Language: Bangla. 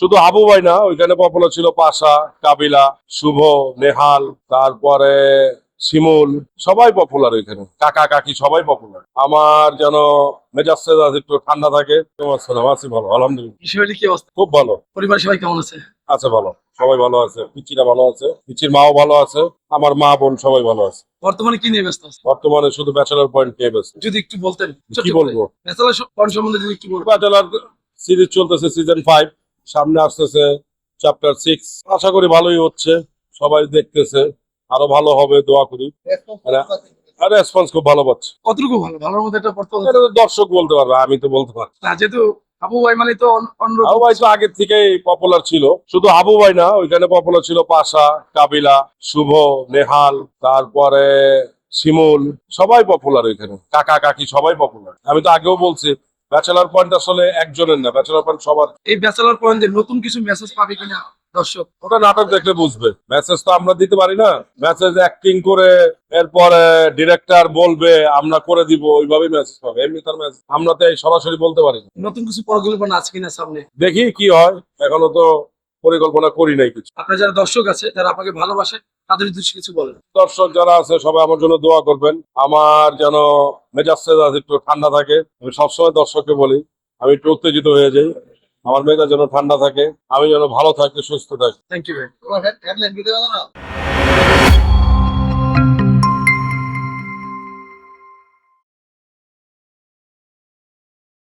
শুধু আবু ভাই না ওইখানে পপুলার ছিল পাশা কাবিলা শুভ নেহাল তারপরে শিমুল সবাই পপুলার ওইখানে। কাকা কাকি সবাই পপুলার আমার যেন মেজাজ সেজাজ একটু ঠান্ডা থাকে আছি ভালো আলহামদুলিল্লাহ। কি অবস্থা? খুব ভালো। পরিবার সবাই কেমন আছে? আছে ভালো সবাই ভালো আছে পিচিরা ভালো আছে পিচির মাও ভালো আছে আমার মা বোন সবাই ভালো আছে। বর্তমানে কি নিয়ে ব্যস্ত আছে? বর্তমানে শুধু ব্যাচেলার পয়েন্ট নিয়ে ব্যস্ত। যদি একটু বলতেন কি বলব? ব্যাচেলার কোন সম্বন্ধে যদি একটু বলবেন ব্যাচেলার সিরিজ চলতেছে সিজন ফাইভ সামনে আসতেছে চ্যাপ্টার সিক্স আশা করি ভালোই হচ্ছে সবাই দেখতেছে আরও ভালো হবে দোয়া করি। আর রেসপন্স খুব ভালো পাচ্ছে। কতটুকু ভালো? ভালোর মধ্যে একটা বর্তমান এটা তো দর্শক বলতে পারবে আমি তো বলতে পারব না, যেহেতু আবু ভাই মানে তো আবু ভাই তো আগের থেকেই পপুলার ছিল। শুধু আবু ভাই না ওইখানে পপুলার ছিল পাশা কাবিলা শুভ নেহাল তারপরে শিমুল সবাই পপুলার ওইখানে। কাকা কাকি সবাই পপুলার আমি তো আগেও বলছি ব্যাচেলার পয়েন্ট আসলে একজনের না ব্যাচেলার পয়েন্ট সবার। এই ব্যাচেলার পয়েন্টে নতুন কিছু মেসেজ পাবে কিনা দর্শক? ওটা নাটক দেখলে বুঝবে। মেসেজ তো আমরা দিতে পারি না। মেসেজ অ্যাক্টিং করে এরপরে ডিরেক্টর বলবে আমরা করে দিব। ওইভাবেই মেসেজ পাবে। এমনি তার মেসেজ আমরা তো এই সরাসরি বলতে পারি না। নতুন কিছু পরিকল্পনা আছে কিনা সামনে? দেখি কি হয়। এখনও তো পরিকল্পনা করি নাই কিছু। আপনার যারা দর্শক আছে যারা আপনাকে ভালোবাসে তাদের উদ্দেশ্যে কিছু বলেন। দর্শক যারা আছে সবাই আমার জন্য দোয়া করবেন। আমার যেন মেজাজ একটু ঠান্ডা থাকে। আমি সবসময় দর্শককে বলি আমি একটু উত্তেজিত হয়ে যাই। আমার মেজাজ যেন ঠান্ডা থাকে। আমি যেন ভালো থাকি সুস্থ থাকি। থ্যাংক ইউ ভাই।